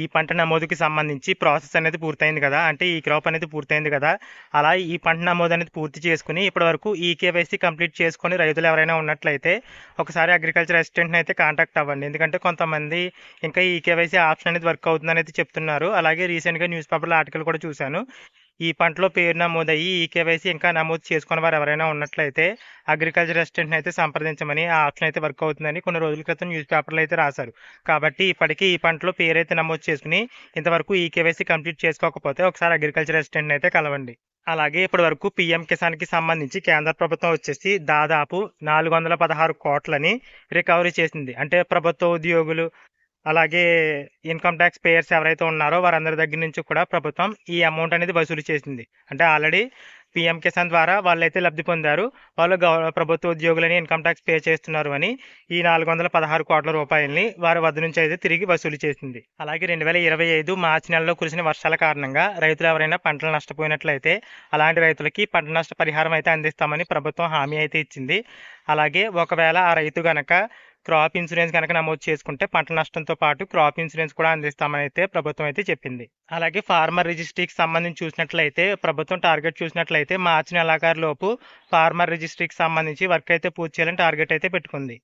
ఈ పంట నమోదుకి సంబంధించి ప్రాసెస్ అనేది పూర్తయింది కదా. అంటే ఈ క్రాప్ అనేది పూర్తయింది కదా. అలా ఈ పంట నమోదు అనేది పూర్తి చేసుకుని ఇప్పటి వరకు ఈ కేవైసీ కంప్లీట్ చేసుకొని రైతులు ఎవరైనా ఉన్నట్లయితే ఒకసారి అగ్రికల్చర్ అసిస్టెంట్ని అయితే కాంటాక్ట్ అవ్వండి. ఎందుకంటే కొంతమంది ఇంకా ఈ కేవైసీ ఆప్షన్ అనేది వర్క్ అవుతుందని అయితే చెప్తున్నారు. అలాగే రీసెంట్గా న్యూస్ పేపర్లో ఆర్టికల్ కూడా చూశాను. ఈ పంటలో పేరు నమోదయ్యి ఈ కేవైసీ ఇంకా నమోదు చేసుకున్న వారు ఎవరైనా ఉన్నట్లయితే అగ్రికల్చర్ అసిస్టెంట్ని అయితే సంప్రదించమని ఆ ఆప్షన్ అయితే వర్క్ అవుతుందని కొన్ని రోజుల క్రితం న్యూస్ పేపర్లో అయితే రాశారు. కాబట్టి ఇప్పటికీ ఈ పంటలో పేరు అయితే నమోదు చేసుకుని ఇంతవరకు ఈ కేవైసీ కంప్లీట్ చేసుకోకపోతే ఒకసారి అగ్రికల్చర్ అసిస్టెంట్ని అయితే కలవండి. అలాగే ఇప్పటి వరకు పీఎం కిసాన్కి సంబంధించి కేంద్ర ప్రభుత్వం వచ్చేసి దాదాపు నాలుగు వందల పదహారు కోట్లని రికవరీ చేసింది. అంటే ప్రభుత్వ ఉద్యోగులు అలాగే ఇన్కమ్ ట్యాక్స్ పేయర్స్ ఎవరైతే ఉన్నారో వారందరి దగ్గర నుంచి కూడా ప్రభుత్వం ఈ అమౌంట్ అనేది వసూలు చేసింది. అంటే ఆల్రెడీ పీఎం కిసాన్ ద్వారా వాళ్ళైతే లబ్ధి పొందారు. వాళ్ళు గవ ప్రభుత్వ ఉద్యోగులని ఇన్కమ్ ట్యాక్స్ పే చేస్తున్నారు అని ఈ నాలుగు వందల పదహారు కోట్ల రూపాయలని వారి వద్ద నుంచి అయితే తిరిగి వసూలు చేసింది. అలాగే రెండు వేల ఇరవై ఐదు మార్చి నెలలో కురిసిన వర్షాల కారణంగా రైతులు ఎవరైనా పంటలు నష్టపోయినట్లయితే అలాంటి రైతులకి పంట నష్ట పరిహారం అయితే అందిస్తామని ప్రభుత్వం హామీ అయితే ఇచ్చింది. అలాగే ఒకవేళ ఆ రైతు గనక క్రాప్ ఇన్సూరెన్స్ కనుక నమోదు చేసుకుంటే పంట నష్టంతో పాటు క్రాప్ ఇన్సూరెన్స్ కూడా అందిస్తామని అయితే ప్రభుత్వం అయితే చెప్పింది. అలాగే ఫార్మర్ రిజిస్ట్రీకి సంబంధించి చూసినట్లయితే ప్రభుత్వం టార్గెట్ చూసినట్లయితే మార్చి నెలాఖరు లోపు ఫార్మర్ రిజిస్ట్రీకి సంబంధించి వర్క్ అయితే పూర్తి చేయాలని టార్గెట్ అయితే పెట్టుకుంది.